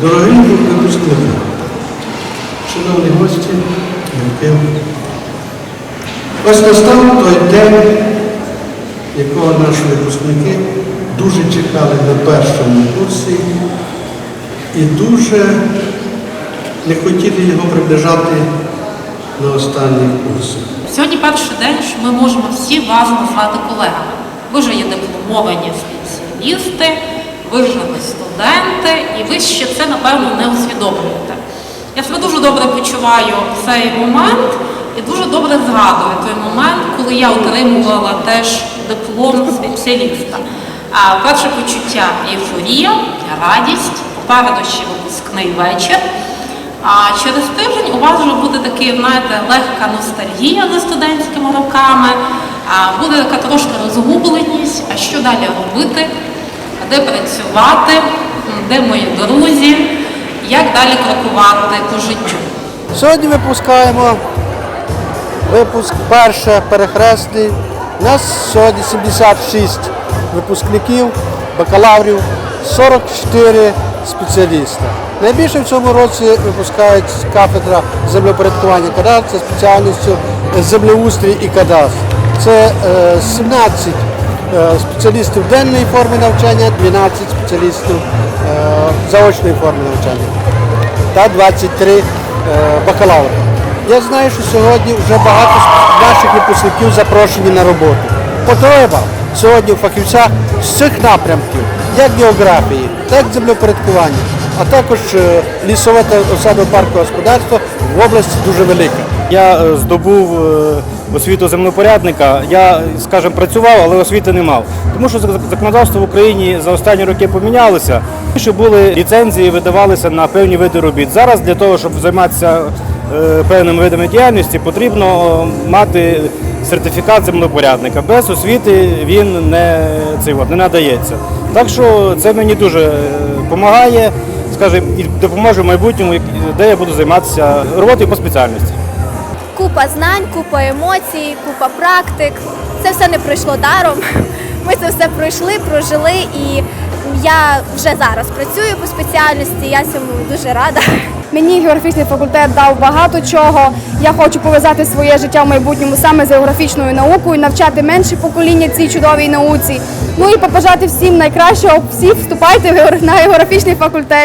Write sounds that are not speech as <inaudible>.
Дорогі випускники, шановні гості, ось настав той день, якого наші випускники дуже чекали на першому курсі і дуже не хотіли його приближати на останній курс. Сьогодні перший день, що ми можемо всі вас назвати колегами. Ви вже є дипломовані спеціалісти ви вже не студенти, і ви ще це, напевно, не усвідомлюєте. Я себе дуже добре почуваю в цей момент і дуже добре згадую той момент, коли я отримувала теж диплом спеціаліста. Перше почуття ейфорія, радість, попереду ще випускний вечір. А через тиждень у вас вже буде такий, знаєте, легка ностальгія за студентськими роками, буде така трошки розгубленість, а що далі робити, де працювати, де мої друзі, як далі крокувати по життю. Сьогодні випускаємо випуск перше перехресний. У нас сьогодні 76 випускників, бакалаврів, 44 спеціаліста. Найбільше в цьому році випускають кафедра землепорядкування кадастру спеціальністю землеустрій і кадастр. Це е, 17 е, спеціалістів денної форми навчання, 12 спеціалістів е, заочної форми навчання та 23 е, бакалаври. Я знаю, що сьогодні вже багато наших випускників запрошені на роботу. Потреба сьогодні у фахівцях з цих напрямків, як географії, так і землепорядкування, а також е, лісове та осадово-паркове господарство в області дуже велике. Я е, здобув е, освіту землепорядника. Я, скажімо, працював, але освіти не мав. Тому що законодавство в Україні за останні роки помінялося. Що були ліцензії, видавалися на певні види робіт. Зараз для того, щоб займатися е, певними видами діяльності, потрібно е, мати сертифікат землепорядника. Без освіти він не, цей, от, не надається. Так що це мені дуже допомагає, скажімо, і допоможе в майбутньому, де я буду займатися роботою по спеціальності. Купа знань, купа емоцій, купа практик. Це все не пройшло даром. <laughs> Ми це все пройшли, прожили, і я вже зараз працюю по спеціальності. Я цьому дуже рада. Мені географічний факультет дав багато чого. Я хочу пов'язати своє життя в майбутньому саме з географічною наукою, навчати менше покоління цій чудовій науці. Ну і побажати всім найкращого. Всі вступайте на географічний факультет.